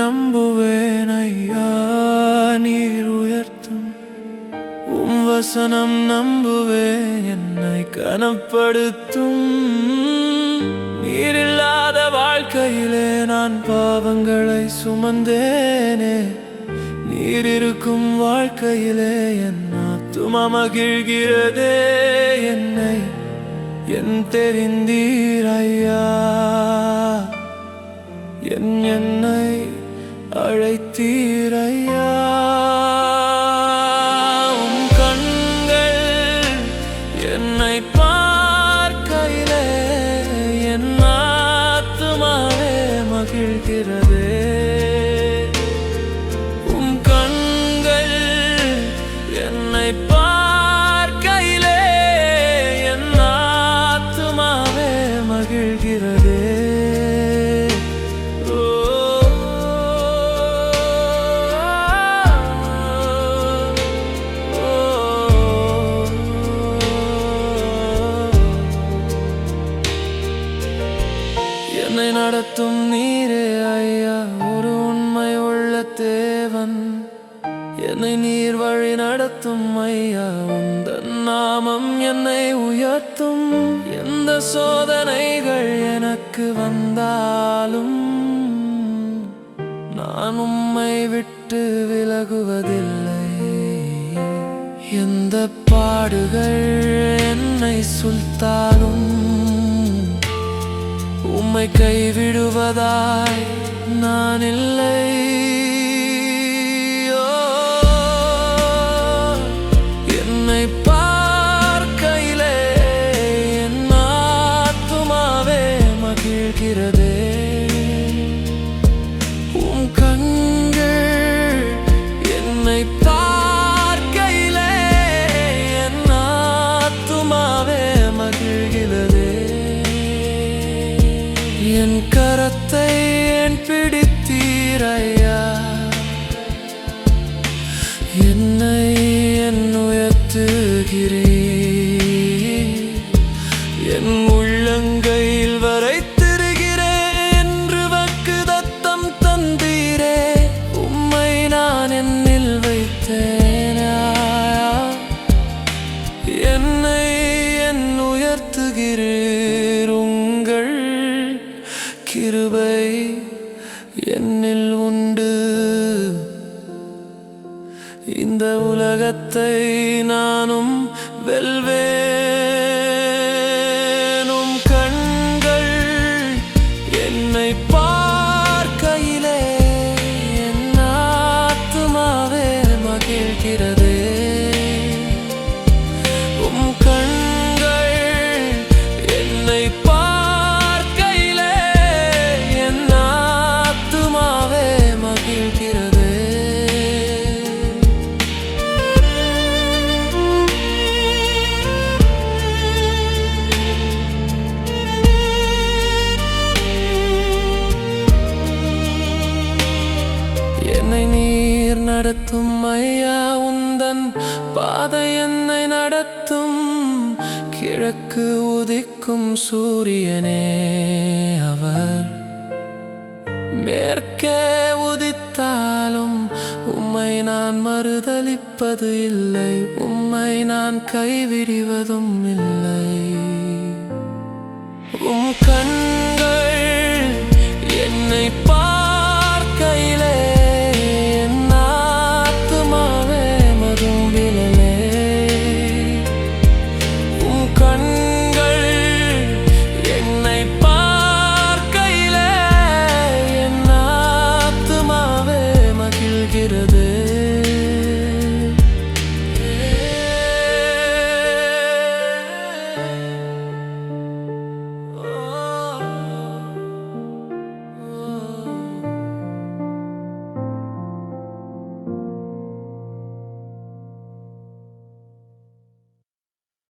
நம்புவேன் ஐயா நீர் உயர்த்தும். உம் வசனம் நம்புவேன் என்னை கனப்படுத்தும். நீரில்லாத வாழ்க்கையிலே நான் பாவங்களை சுமந்தேனே. நீர் இருக்கும் வாழ்க்கையிலே என் ஆத்துமா மகிழ்கிறதே என்னை. என் தெரிந்தீர் ஐயா. என் என்னை அழைத்தீரையா? உம் கண்கள் என்னை பார்க்கையிலே என் ஆத்துமாவே மகிழ்கிறதே. உம் கண்கள் என்னை பார்க்கையிலே நடத்தும் நீரே ஐயா ஒரு உண்மை உள்ள தேவன். என்னை நீர் வழி நடத்தும் ஐயா உந்த நாமம் என்னை உயர்த்தும். எந்த சோதனைகள் எனக்கு வந்தாலும் நான் உம்மை விட்டு விலகுவதில்லை. எந்த பாடுகள் என்னை சுல்த்தாலும் உம்மை கைவிடுவதாய் நான் இல்லை. என்னை பார்க்கையிலே என் ஆத்துமாவே மகிழ்கிறது. உயர்த்துகிறீர் என் உள்ளங்கையில் வரைத்திருகிறேன் என்று வக்கு தத்தம் தந்தீரே. உம்மை நான் என்னில் வைத்தேனா? என்னை என் உயர்த்துகிறீர் உங்கள் கிருபை என்னில் உண்டு. இந்த உலகத்தை நானும் வெல்வேனும் கண்கள் என்னை பார்க்கையிலே என் ஆத்துமாவே மகிழ்கிறது. என்னை நீர் நடத்தும் ஐயா உந்தன் பாதை என்னை நடத்தும். கிழக்கு உதிக்கும் சூரியனே அவர். மேற்கே உதித்தாலும் உம்மை நான் மறுதளிப்பது இல்லை. உம்மை நான் கைவிடுவதும் இல்லை. உம் கண்